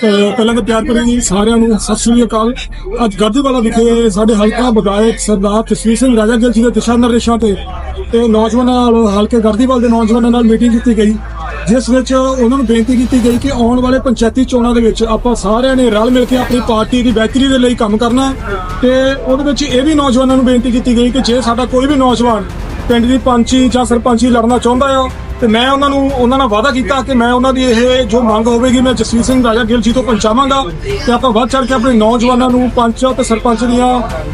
ਪਹਿਲਾਂ ਤਾਂ ਪਿਆਰ ਭਰੀ ਸਾਰਿਆਂ ਨੂੰ ਸਤਿ ਸ੍ਰੀ ਅਕਾਲ। ਅੱਜ ਗਰਦੀਵਾਲਾ ਵਿਖੇ ਸਾਡੇ ਹਲਕਾ ਵਿਧਾਇਕ ਸਰਦਾਰ ਜਸਵੀਰ ਸਿੰਘ ਰਾਜਾ ਗਿੱਲ ਜੀ ਦੇ ਦਿਸ਼ਾ ਨਿਰਦੇਸ਼ਾਂ ਤੇ ਤੇ ਨੌਜਵਾਨਾਂ ਨਾਲ ਹਲਕੇ ਗਰਦੀਵਾਲ ਦੇ ਨੌਜਵਾਨਾਂ ਨਾਲ ਮੀਟਿੰਗ ਕੀਤੀ ਗਈ, ਜਿਸ ਵਿੱਚ ਉਹਨਾਂ ਨੂੰ ਬੇਨਤੀ ਕੀਤੀ ਗਈ ਕਿ ਆਉਣ ਵਾਲੇ ਪੰਚਾਇਤੀ ਚੋਣਾਂ ਦੇ ਵਿੱਚ ਆਪਾਂ ਸਾਰਿਆਂ ਨੇ ਰਲ ਮਿਲ ਕੇ ਆਪਣੀ ਪਾਰਟੀ ਦੀ ਬਿਹਤਰੀ ਦੇ ਲਈ ਕੰਮ ਕਰਨਾ ਤੇ ਉਹਦੇ ਵਿੱਚ ਇਹ ਵੀ ਨੌਜਵਾਨਾਂ ਨੂੰ ਬੇਨਤੀ ਕੀਤੀ ਗਈ ਕਿ ਜੇ ਸਾਡਾ ਕੋਈ ਵੀ ਨੌਜਵਾਨ ਪਿੰਡ ਦੀ ਪੰਚੀ ਜਾਂ ਸਰਪੰਚੀ ਲੜਨਾ ਚਾਹੁੰਦਾ ਆ ਤੇ ਮੈਂ ਉਹਨਾਂ ਨੂੰ ਉਹਨਾਂ ਨਾਲ ਵਾਅਦਾ ਕੀਤਾ ਕਿ ਮੈਂ ਉਹਨਾਂ ਦੀ ਇਹ ਜੋ ਮੰਗ ਹੋਵੇਗੀ ਮੈਂ ਜਸਵੀਰ ਸਿੰਘ ਰਾਜਾ ਗਿੱਲ ਜੀ ਤੋਂ ਪਹੁੰਚਾਵਾਂਗਾ ਤੇ ਆਪਾਂ ਵੱਧ ਚੜ ਕੇ ਆਪਣੇ ਨੌਜਵਾਨਾਂ ਨੂੰ ਪੰਚ ਤੇ ਸਰਪੰਚ ਦੀਆਂ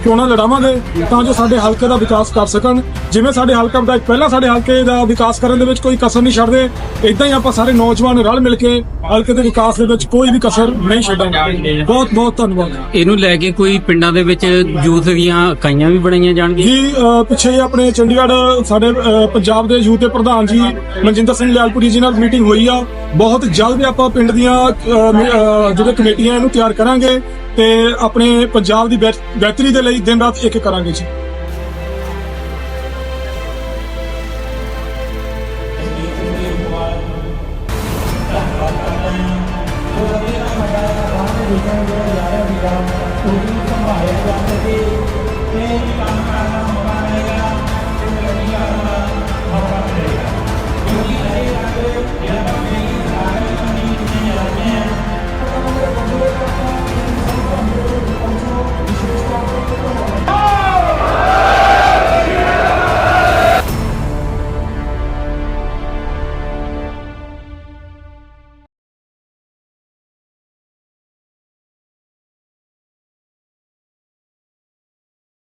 ਚੋਣਾਂ ਲੜਾਵਾਂਗੇ ਤਾਂ ਜੋ ਸਾਡੇ ਹਲਕੇ ਦਾ ਵਿਕਾਸ ਕਰ ਸਕਣ। ਜਿਵੇਂ ਸਾਡੇ ਹਲਕਾ ਵਿਧਾਇਕ ਪਹਿਲਾਂ ਸਾਡੇ ਹਲਕੇ ਦਾ ਵਿਕਾਸ ਕਰਨ ਦੇ ਵਿੱਚ ਕੋਈ ਕਸਰ ਨਹੀਂ ਛੱਡਦੇ ਇਦਾਂ ਹੀ ਆਪਾਂ ਸਾਰੇ ਨੌਜਵਾਨ ਰਲ ਮਿਲ ਕੇ ਹਲਕੇ ਦੇ ਵਿਕਾਸ ਦੇ ਵਿੱਚ ਕੋਈ ਵੀ ਕਸਰ ਨਹੀਂ ਛੱਡਾਂਗੇ। ਬਹੁਤ ਬਹੁਤ ਧੰਨਵਾਦ। ਇਹਨੂੰ ਲੈ ਕੇ ਕੋਈ ਪਿੰਡਾਂ ਦੇ ਵਿੱਚ ਯੂਥ ਦੀਆਂ ਇਕਾਈਆਂ ਵੀ ਬਣਾਈਆਂ ਜਾਣਗੀਆਂ? ਜੀ ਪਿੱਛੇ ਆਪਣੇ ਚੰਡੀਗੜ੍ਹ ਸਾਡੇ ਪੰਜਾਬ ਦੇ ਯੂਥ ਦੇ ਪ੍ਰਧਾਨ ਜੀ ਮਨਜਿੰਦਰ ਸਿੰਘ ਲਿਆਲਪੁਰੀ ਜੀ ਨਾਲ ਮੀਟਿੰਗ ਹੋਈ ਆ। ਬਹੁਤ ਜਲਦ ਆਪਾਂ ਪਿੰਡ ਦੀਆਂ ਜਿਹੜੇ ਕਮੇਟੀਆਂ ਇਹਨੂੰ ਤਿਆਰ ਕਰਾਂਗੇ ਤੇ ਆਪਣੇ ਪੰਜਾਬ ਦੀ ਬਿਹਤਰੀ ਦੇ ਲਈ ਦਿਨ ਰਾਤ ਇੱਕ ਕਰਾਂਗੇ ਜੀ। ਉਹ